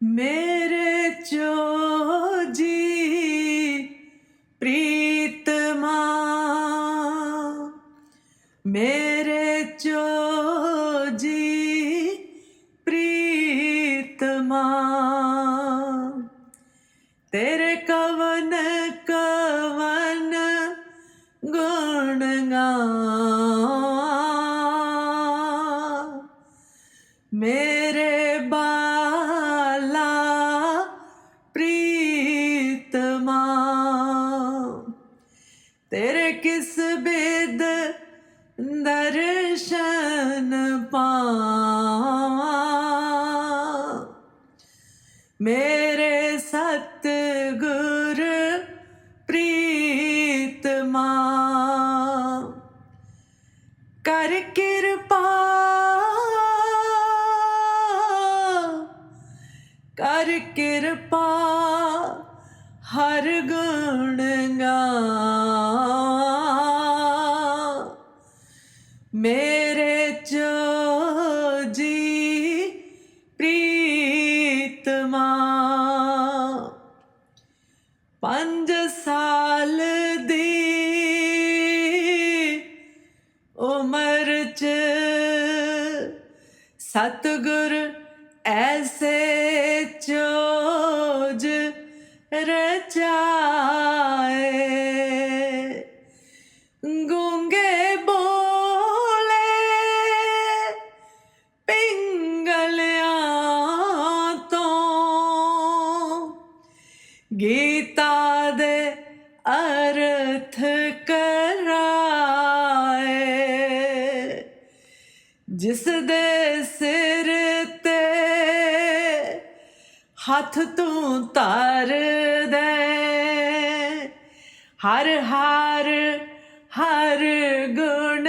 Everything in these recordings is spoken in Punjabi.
ਮੇਰੇ ਚੋ ਜੀ ਪ੍ਰੀਤਮਾ ਮੇਰੇ ਚੋ ਜੀ ਪ੍ਰੀਤਮਾ ਤੇਰੇ ਕਵਨ ਕਵਨ ਗੁਣ ਗਾ ਮੇਰੇ ਸਤ ਗੁਰ ਪ੍ਰੀਤਮਾ। ਕਰ ਕਿਰਪਾ ਕਰ ਕਿਰਪਾ ਹਰ ਗੁਣ ਗਾ। ਮੇਰੇ ਚੋ ਹੱਥ ਤੂੰ ਧਰ ਦੇ। ਹਰ ਹਾਰ, ਹਰ ਗੁਣ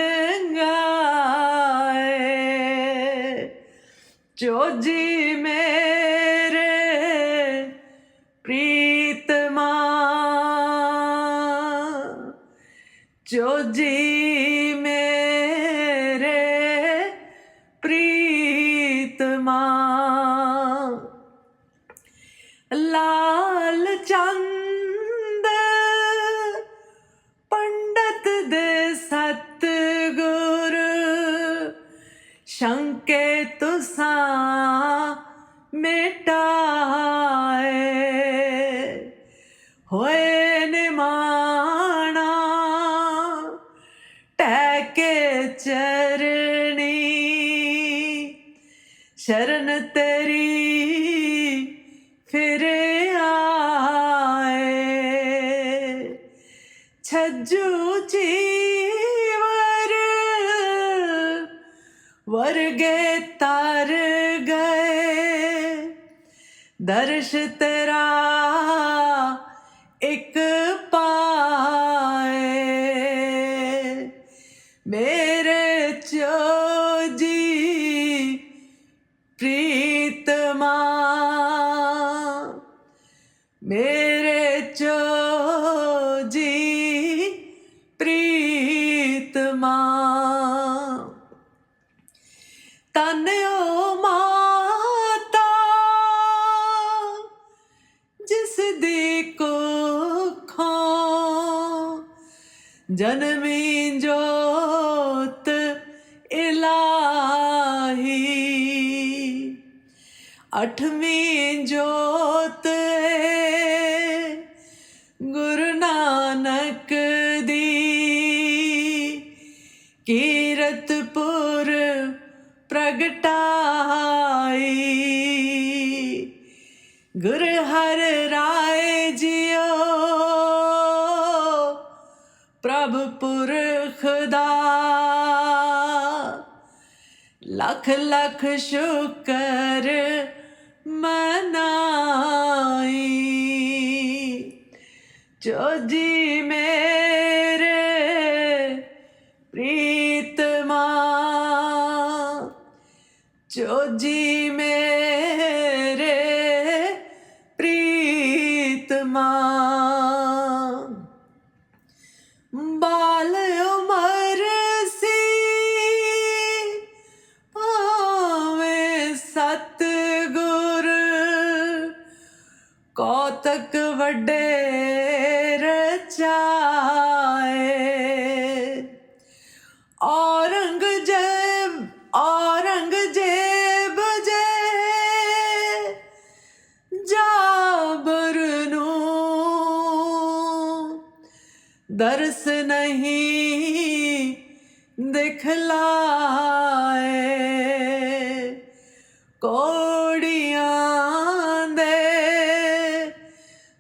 ਗਾਏ। ਜੋ ਜੀ ਮੇਰੇ ਪ੍ਰੀਤਮਾ ਜੋ ਜੀ ਮਿਟਾਏ ਹੋਏ ਨਿਮਾਣਾ ਟਹਿ ਕੇ ਚਰਣੀ, ਸ਼ਰਨ ਤੇਰੀ ਫਿਰ ਆਏ। ਛੱਜੂ ਜੀਵਰ ਵਰਗੇ ਤਰ ਗਏ ਦਰਸ਼ ਤੇਰਾ ਇੱਕ ਪਾਏ। ਮੇਰੇ ਚੋ ਜੀ ਪ੍ਰੀਤਮਾ। ਮੇਰੇ ਚੋ ਅਠਵੀਂ ਜੋਤ ਗੁਰੂ ਨਾਨਕ ਦੀ ਕੀਰਤਪੁਰ ਪ੍ਰਗਟਾਈ ਗੁਰ ਹਰ ਰਾਏ ਜਿਉ ਪ੍ਰਭ ਪੁਰਖ ਦਾ ਲੱਖ ਲੱਖ ਸ਼ੁਕਰ ਮਨਾਈ। ਜੋ ਜੀ ਮੇਰੇ ਪ੍ਰੀਤਮਾ ਜੋ ਜੀ ਮੇਰੇ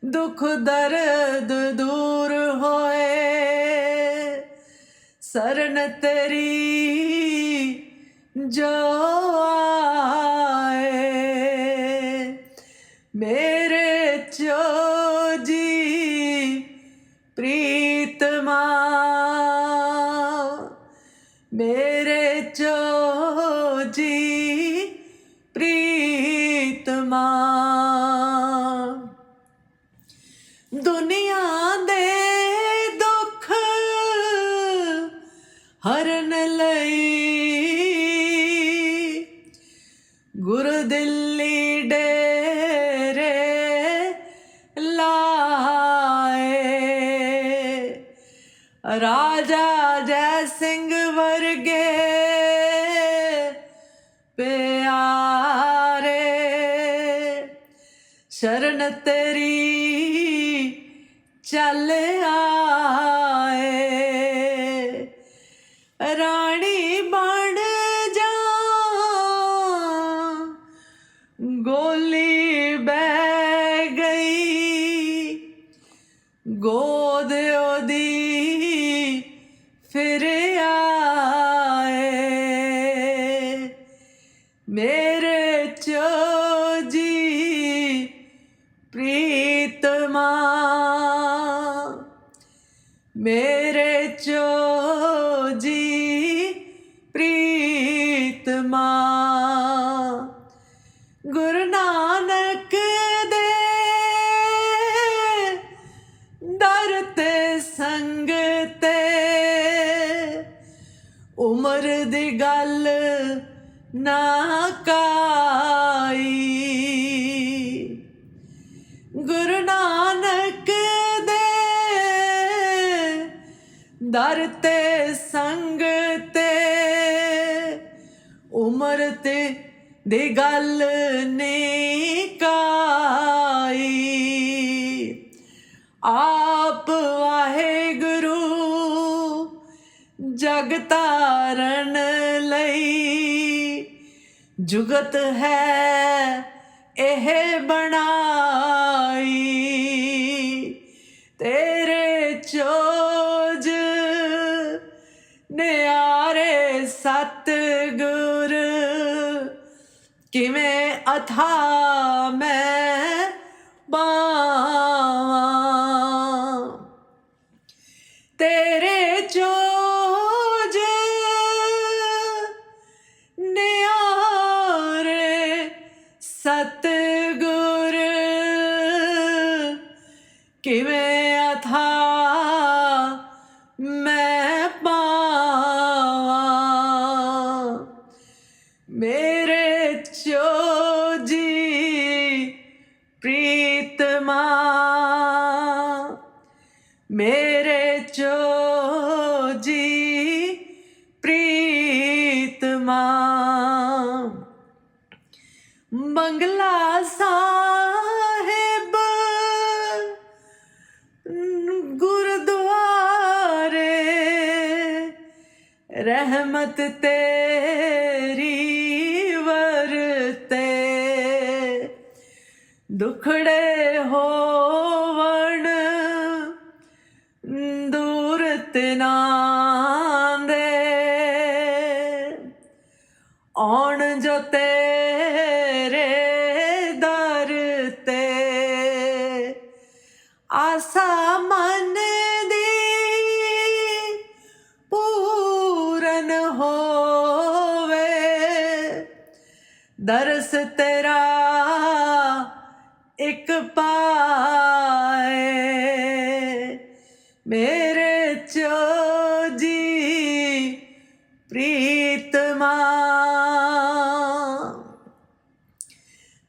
ਦੁੱਖ ਦਰਦ ਦੂਰ ਹੋਏ। ਸਰਨ ਤੇਰੀ ਜੋ ਆਏ। ਮੇਰੇ ਚੋਜੀ ਪ੍ਰੀਤਮਾ। ਮੇਰੇ ਚੋਜੀ ਰਾਜਾ ਜੈ ਸਿੰਘ ਵਰਗੇ ਪਿਆਰੇ ਸ਼ਰਨ ਤੇਰੀ ਮੇਰੇ ਚੋਜੀ ਦਰ ਤੇ ਸੰਗ ਤੇ ਉਮਰ ਤੇ ਦੀ ਗੱਲ ਨੀ ਕਾਈ। ਆਪ ਵਾਹਿਗੁਰੂ, ਜਗ ਤਾਰਨ ਲਈ ਜੁਗਤ ਹੈ ਇਹ ਬਣਾ ਸਤਗੁਰ ਕਿਵੇਂ ਅਥਾ ਮੈਂ ਬਾਵਾਂ ਰਹਿਮਤ ਤੇਰੀ ਵਰਤੇ। ਦੁਖੜੇ ਹੋਵਣ ਦੂਰ ਤਨਾ ਦੇ ਆਉਣ ਜੋ ਤੇਰੇ ਦਰ ਤੇ ਆਸਾ ਮੇਰੇ ਚੋ ਜੀ ਪ੍ਰੀਤਮਾ।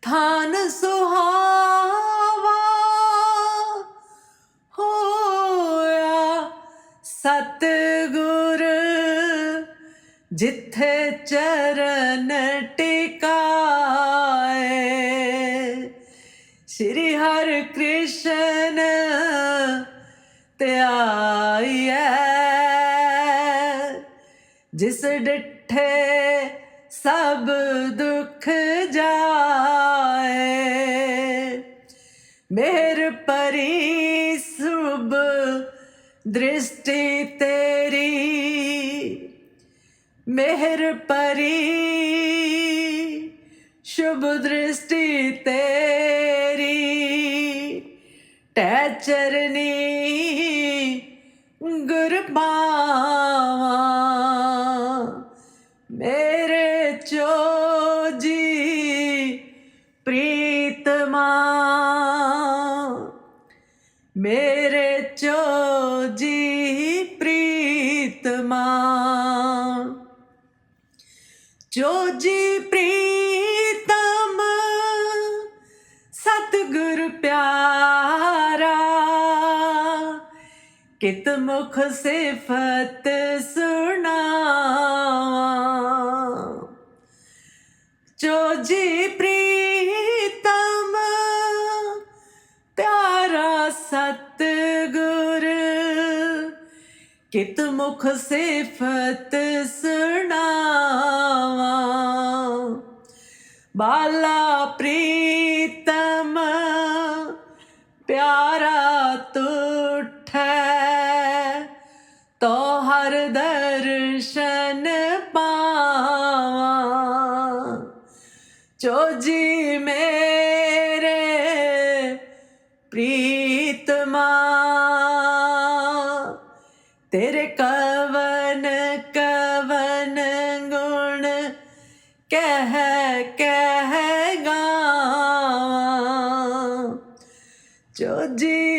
ਥਾਨ ਸੁਹਾਵਾ ਹੋਇਆ ਸਤਗੁਰ ਜਿੱਥੇ ਚਰਨ ਟਿਕਾਏ। ਸ੍ਰੀ ਹਰਿ ਕ੍ਰਿਸ਼ਨ ਜਿਸ ਡਿਠੇ ਸਭ ਦੁੱਖ ਜਾਏ। ਮੇਰ ਪਰੀ ਸੁਭ ਦ੍ਰਿਸ਼ਟੀ ਤੇਰੀ। ਮਿਹਰ ਪਰੀ ਸ਼ੁਭ ਦ੍ਰਿਸ਼ਟੀ ਤੇਰੀ। ਟੈ ਚਰਨੀ ਗੁਰਬਾਵਾ ਪ੍ਰੀਤਮਾ ਮੇਰੇ ਚੋਜੀ ਪ੍ਰੀਤਮਾ ਚੋਜੀ ਪ੍ਰੀਤਮ ਸਤਿਗੁਰ ਪਿਆਰਾ ਕਿਤ ਮੁਖ ਸਿਫਤ ਕਿਤ ਮੁਖ ਸਿਫਤ ਸੁਣਾਵਾ? ਬਾਲਾ ਪ੍ਰੀਤਮ ਪਿਆਰਾ ਤੂੰ ਕਹਿ ਕਹਿ ਗਾਵਾਂ। ਚੋਜੀ ਮੇਰੇ